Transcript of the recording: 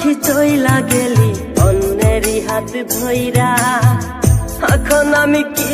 সখী চইলা গেলি অন্যেরই হাত ভৈরা এখন আমি কি